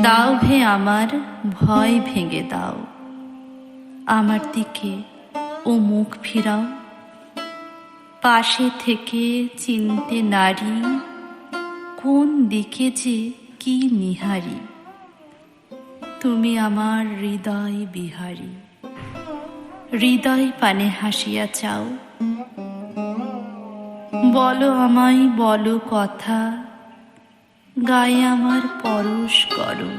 দাও হে আমার, ভয় ভেঙে দাও। আমার দিকে ও মুখ ফিরাও। পাশে থেকে চিনতে নারী, কোন দিকে যে কি নিহারি। তুমি আমার হৃদয় বিহারী। হৃদয় পানে হাসিয়া চাও। বলো আমায়, বলো কথা। গায়ে আমার পরশ করো।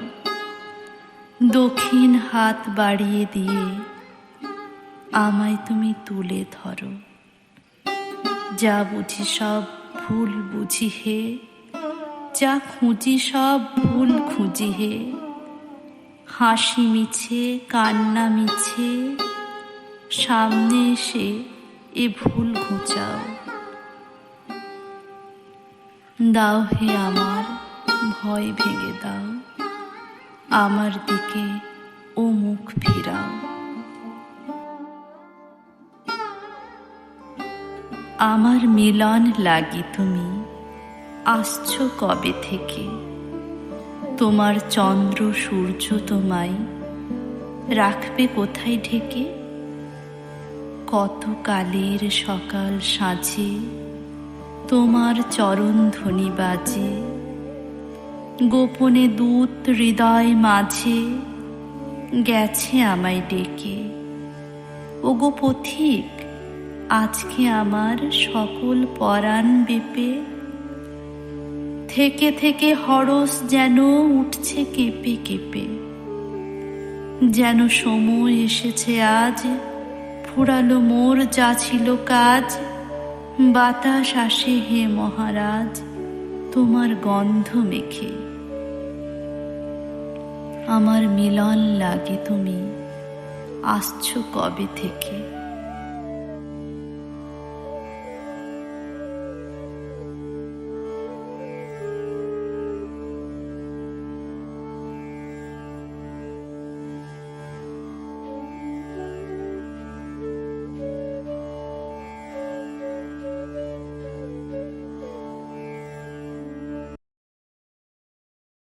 দক্ষিণ হাত বাড়িয়ে দিয়ে আমায় তুমি তুলে ধরো। যা বুঝি সব ভুল বুঝি হে, যা খুঁজি সব ভুল খুঁজি হে। হাসি মিছে, কান্না মিছে, সামনে এসে এ ভুল ঘুচাও। দাও হে আমার ভয় ভেঙে দাও। আমার দিকে ও মুখ ফিরাও। আমার মিলন লাগি তুমি, আসছো কবে থেকে? তোমার চন্দ্র সূর্য তোমায় রাখবে কোথায় ঢেকে? কত কালের সকাল সাঁঝে তোমার চরণ ধ্বনি বাজে। গোপনে দূত হৃদয় মাঝে গেছে আমায় ডেকে। ও গো পথিক, আজকে আমার সকল পরাণ বেপে। থেকে থেকে হরস যেন উঠছে কেঁপে কেঁপে। যেন সময় এসেছে আজ, ফুরালো মোর যা ছিল কাজ। বাতাস আসে হে মহারাজ, তোমার গন্ধ মেখে। আমার মিলন লাগে তুমি। আসছো কবে থেকে?